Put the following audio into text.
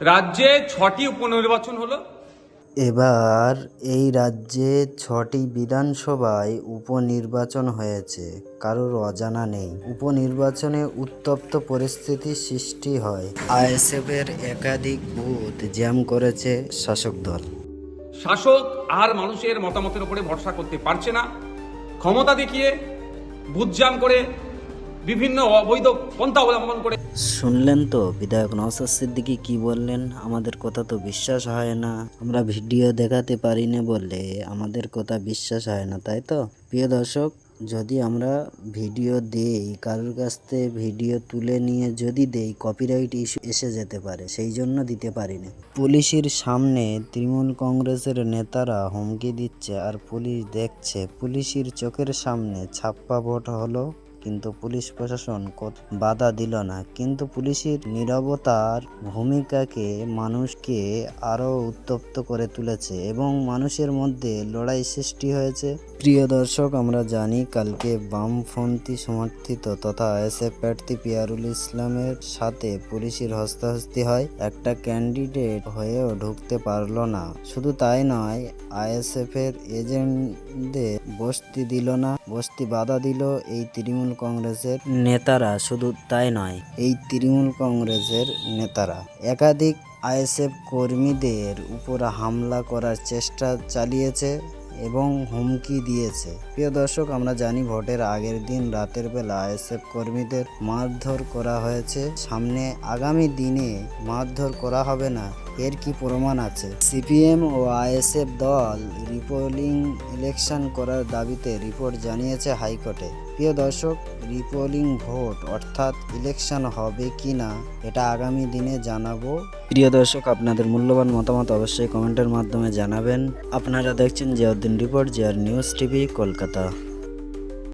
রাজ্যে ছটি উপনির্বাচন হলো। এবার এই রাজ্যে ছটি বিধানসভায় উপনির্বাচন হয়েছে কারোর অজানা নেই। উপনির্বাচনে উত্তপ্ত পরিস্থিতি সৃষ্টি হয়। আইএসএফের একাধিক বুথ জ্যাম করেছে শাসক দল। শাসক আর মানুষের মতামতের উপরে ভরসা করতে পারছে না। ক্ষমতা দেখিয়ে বুঝজাম করে বিভিন্ন অবৈধ পন্থা অবলম্বন করে শুনলেন তো, বিধায়ক নওসাদ সিদ্দিকি কি বললেন? আমাদের কথা তো বিশ্বাস হয় না। আমরা ভিডিও দেখাতে পারি না বলে আমাদের কথা বিশ্বাস হয় না, তাই তো? প্রিয় দর্শক, যদি আমরা ভিডিও দেই, কারোর কাছ থেকে ভিডিও তুলে নিয়ে যদি দেই কপিরাইট ইস্যু এসে যেতে পারে, সেই জন্য দিতে পারি না পুলিশের সামনে তৃণমূল কংগ্রেসের নেতারা হুমকি দিচ্ছে আর পুলিশ দেখছে। পুলিশের চোখের সামনে ছাপ্পা ভোট হলো। কিন্তু পুলিশ প্রশাসন বাধা দিল না। কিন্তু পুলিশের নীরবতার ভূমিকাকে মানুষকে আরও উত্তপ্ত করে তুলেছে এবং মানুষের মধ্যে লড়াই সৃষ্টি হয়েছে। প্রিয় দর্শক, আমরা জানি কালকে বামপন্থী সমর্থিত তথা এস এসএফ প্রার্থী পিয়ারুল ইসলামের সাথে পুলিশের হস্তাহস্তি হয়। একটা ক্যান্ডিডেট হয়েও ঢুকতে পারল না। শুধু তাই নয় আইএসএফ এর এজেন্টদের বস্তি দিল না, বস্তি বাধা দিল এই তৃণমূল কংগ্রেসের নেতারা শুধু তাই নয়, এই তৃণমূল কংগ্রেসের নেতারা। একাধিক আইএসএফ কর্মীদের উপর হামলা করার চেষ্টা চালিয়েছে এবং হুমকি দিয়েছে। প্রিয় দর্শক, আমরা জানি ভোটের আগের দিন রাতের বেলা আইএসএফ কর্মীদের মারধর করা হয়েছে। সামনে আগামী দিনে মারধর করা হবে না, এর কি প্রমাণ আছে? সিপিএম ও আইএসএফ দল রিপোলিং ইলেকশন করার দাবিতে রিপোর্ট জানিয়েছে হাইকোর্টে। প্রিয় দর্শক, রিপোলিং ভোট অর্থাৎ ইলেকশন হবে কি না, এটা আগামী দিনে জানাব। প্রিয় দর্শক, আপনাদের মূল্যবান মতামত অবশ্যই কমেন্টের মাধ্যমে জানাবেন। আপনারা দেখছেন জিয়াউদ্দিন রিপোর্ট, জিয়ার নিউজ টিভি, কলকাতা।